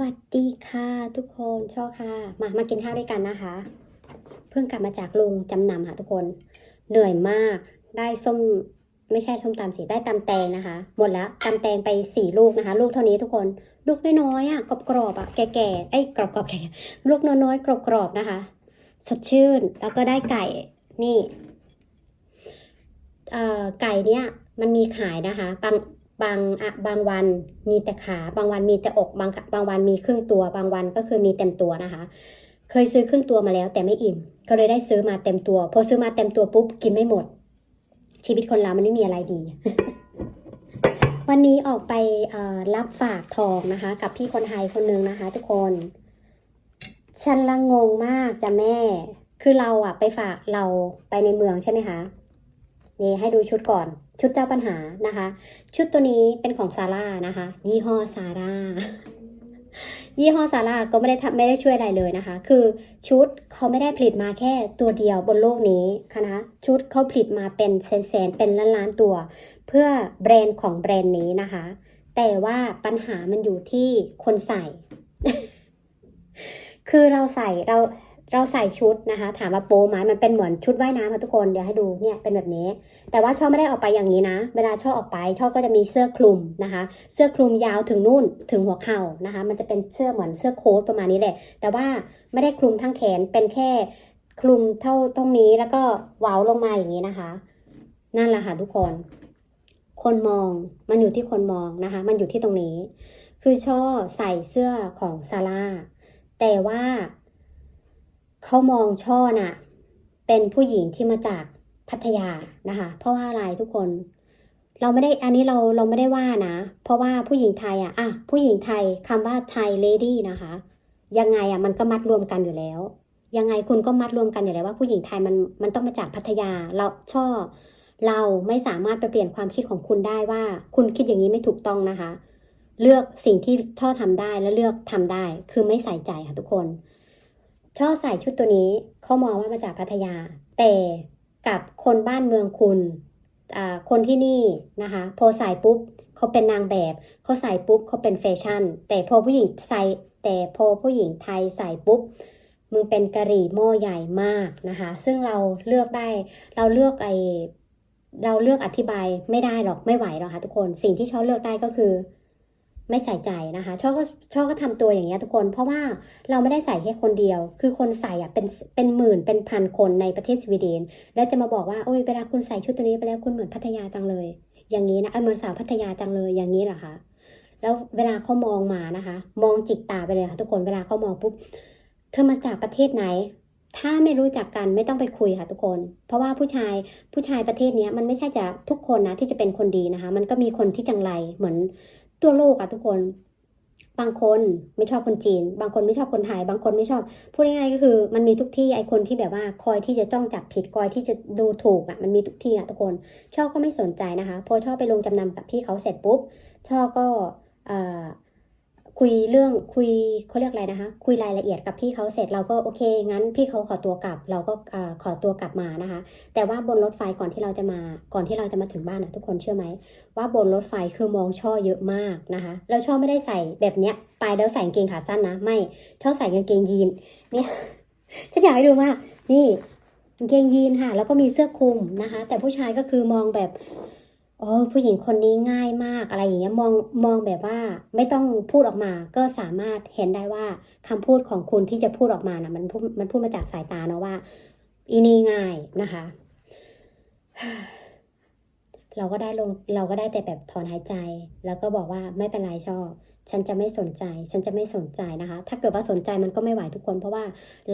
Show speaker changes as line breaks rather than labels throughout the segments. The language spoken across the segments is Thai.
วัสดีค่ะทุกคนชอค่ะ มามากินข้าวด้วยกันนะคะ เพิ่งกลับมาจากโรงจำนำค่ะทุกคน เหนื่อยมากได้ส้มไม่ใช่ส้มตำสิได้ตำแตงนะคะ หมดแล้วตำแตงไปสี่ลูกนะคะ ลูกเท่านี้ทุกคน ลูกน้อยๆอะกรอบๆอะแก่ๆไอ้กรอบๆแก่ๆลูกน้อยๆกรอบๆนะคะ สดชื่นแล้วก็ได้ไก่นี่เอ่อไก่เนี้ยมันมีขายนะคะบาง บางอะบางวันมีแต่ขา บางวันมีแต่อกบางบางวันมีครึ่งตัว บางวันก็คือมีเต็มตัวนะคะ เคยซื้อครึ่งตัวมาแล้ว แต่ไม่อิ่ม ก็เลยได้ซื้อมาเต็มตัวพอซื้อมาเต็มตัวปุ๊บกินไม่หมด ชีวิตคนเรามันไม่มีอะไรดี วันนี้ออกไปรับฝากทองนะคะ กับพี่คนไทยคนหนึงนะคะ ทุกคนฉันละงงมากจ้ะแม่ คือเราอะไปฝากเราไปในเมืองใช่ไหมคะ นี่ให้ดูชุดก่อน ชุดเจ้าปัญหานะคะ ชุดตัวนี้เป็นของซาร่านะคะ ยี่ห้อซาร่ายี่ห้อซาร่าก็ไม่ได้ทำไม่ได้ช่วยอะไรเลยนะคะ คือชุดเขาไม่ได้ผลิตมาแค่ตัวเดียวบนโลกนี้ค่ะนะชุดเขาผลิตมาเป็นแสนๆเป็นล้านๆตัว เพื่อแบรนด์ของแบรนด์นี้นะคะ แต่ว่าปัญหามันอยู่ที่คนใส่ คือเราใส่เรา เราใส่ชุดนะคะ ถามว่าโป๊ไหมมันเป็นเหมือนชุดว่ายน้ำค่ะทุกคนเดี๋ยวให้ดูเนี่ยเป็นแบบนี้ แต่ว่าช่อไม่ได้ออกไปอย่างนี้นะ เวลาช่อออกไปช่อก็จะมีเสื้อคลุมนะคะ เสื้อคลุมยาวถึงนู่นถึงหัวเข่านะคะ มันจะเป็นเสื้อเหมือนเสื้อโค้ทประมาณนี้แหละ แต่ว่าไม่ได้คลุมทั้งแขนเป็นแค่คลุมเท่าตรงนี้แล้วก็เว้าลงมาอย่างนี้นะคะ นั่นแหละค่ะทุกคน คนมองมันอยู่ที่คนมองนะคะ มันอยู่ที่ตรงนี้ คือช่อใส่เสื้อของซาร่าแต่ว่า เขามองช่อน่ะ เป็นผู้หญิงที่มาจากพัทยานะคะ เพราะว่าอะไรทุกคน เราไม่ได้อันนี้เราเราไม่ได้ว่านะ เพราะว่าผู้หญิงไทยอะอะผู้หญิงไทยคำว่าไทยเลดี้นะคะ ยังไงอะมันก็มัดรวมกันอยู่แล้ว ยังไงคุณก็มัดรวมกันอยู่แล้วว่าผู้หญิงไทยมันมันต้องมาจากพัทยาเราช่อ เราไม่สามารถไปเปลี่ยนความคิดของคุณได้ว่า คุณคิดอย่างนี้ไม่ถูกต้องนะคะ เลือกสิ่งที่ช่อทำได้และเลือกทำได้ คือไม่ใส่ใจค่ะทุกคน ช่อใส่ชุดตัวนี้เขามองว่ามาจากพัทยา แต่กับคนบ้านเมืองคุณคนที่นี่นะคะพอใส่ปุ๊บเขาเป็นนางแบบเขาใส่ปุ๊บเขาเป็นแฟชั่น แต่พอผู้หญิงใส่แต่พอผู้หญิงไทยใส่ปุ๊บมึงเป็นกะหรี่หม้อใหญ่มากนะคะซึ่งเราเลือกได้เราเลือกไอเราเลือกอธิบายไม่ได้หรอกไม่ไหวหรอกค่ะทุกคน สิ่งที่ชอบเลือกได้ก็คือ ไม่ใส่ใจนะคะชอบก็ชอบก็ทำตัวอย่างเงี้ยทุกคน เพราะว่าเราไม่ได้ใส่แค่คนเดียว คือคนใส่อะเป็นเป็นหมื่นเป็นพันคนในประเทศสวีเดน แล้วจะมาบอกว่าโอ้ยเวลาคุณใส่ชุดตัวนี้ไปแล้วคุณเหมือนพัทยาจังเลย อย่างนี้นะเอ้เหมือนสาวพัทยาจังเลยอย่างนี้เหรอคะแล้วเวลาเขามองมานะคะ มองจิกตาไปเลยค่ะทุกคนเวลาเขามองปุ๊บเธอมาจากประเทศไหน ถ้าไม่รู้จักกันไม่ต้องไปคุยค่ะทุกคน เพราะว่าผู้ชายผู้ชายประเทศนี้มันไม่ใช่จะทุกคนนะที่จะเป็นคนดีนะคะ มันก็มีคนที่จังไรเหมือน ตัวโลกอะทุกคน บางคนไม่ชอบคนจีน บางคนไม่ชอบคนไทย บางคนไม่ชอบ พูดง่ายๆก็คือ มันมีทุกที่ไอคนที่แบบว่าคอยที่จะจ้องจับผิดคอยที่จะดูถูกอะมันมีทุกที่อะทุกคน ชอบก็ไม่สนใจนะคะ พอชอบไปลงจำนำกับพี่เขาเสร็จปุ๊บ ชอบก็เอ่อ คุยเรื่องคุยเขาเรียกอะไรนะคะ คุยรายละเอียดกับพี่เขาเสร็จเราก็โอเค งั้นพี่เขาขอตัวกลับ เราก็ขอตัวกลับมานะคะ แต่ว่าบนรถไฟก่อนที่เราจะมาก่อนที่เราจะมาถึงบ้านอะทุกคนเชื่อไหมว่าบนรถไฟคือมองช่อเยอะมากนะคะแล้วช่อไม่ได้ใส่แบบเนี้ยไปแล้วใส่กางเกงขาสั้นนะไม่ช่อใส่กางเกงยีนเนี่ยฉันอยากให้ดูมากนี่กางเกงยีนค่ะ แล้วก็มีเสื้อคลุมนะคะ แต่ผู้ชายก็คือมองแบบ โอ้ผู้หญิงคนนี้ง่ายมากอะไรอย่างเงี้ยมองมองแบบว่าไม่ต้องพูดออกมา ก็สามารถเห็นได้ว่าคำพูดของคุณที่จะพูดออกมานะมันพูดมันพูดมาจากสายตาเนาะว่า อีนี่ง่ายนะคะ เราก็ได้ลงเราก็ได้แต่แบบถอนหายใจ แล้วก็บอกว่าไม่เป็นไรชอบฉันจะไม่สนใจ ฉันจะไม่สนใจนะคะ ถ้าเกิดว่าสนใจมันก็ไม่ไหวทุกคน เพราะว่า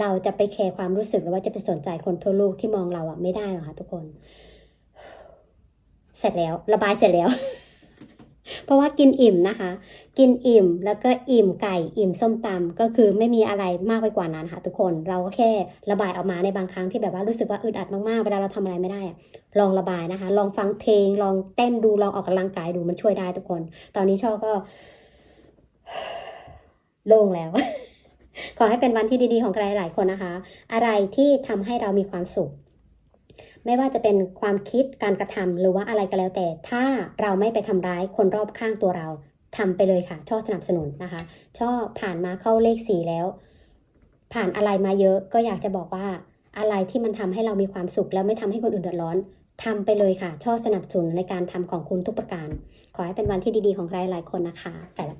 เราจะไปแคร์ความรู้สึกหรือว่าจะไปสนใจคนทั่วโลกที่มองเราอะไม่ได้หรอกค่ะทุกคน เสร็จแล้ว ระบายเสร็จแล้ว เพราะว่ากินอิ่มนะคะ กินอิ่มแล้วก็อิ่มไก่อิ่มส้มตำก็คือไม่มีอะไรมากไปกว่านั้นค่ะทุกคน เราก็แค่ระบายออกมาในบางครั้งที่แบบว่ารู้สึกว่าอึดอัดมากๆเวลาเราทำอะไรไม่ได้ลองระบายนะคะ ลองฟังเพลง ลองเต้นดูลองออกกำลังกายดูมันช่วยได้ทุกคน ตอนนี้ช่อก็โล่งแล้ว ขอให้เป็นวันที่ดีๆของใครหลายคนนะคะ อะไรที่ทำให้เรามีความสุข ไม่ว่าจะเป็นความคิดการกระทำหรือว่าอะไรก็แล้วแต่ ถ้าเราไม่ไปทำร้ายคนรอบข้างตัวเราทำไปเลยค่ะ ช่อสนับสนุนนะคะ ช่อผ่านมาเข้าเลขสี่แล้ว ผ่านอะไรมาเยอะก็อยากจะบอกว่าอะไรที่มันทำให้เรามีความสุข แล้วไม่ทำให้คนอื่นเดือดร้อนทำไปเลยค่ะ ช่อสนับสนุนในการทำของคุณทุกประการ ขอให้เป็นวันที่ดีๆของใครหลายคนนะคะไปละ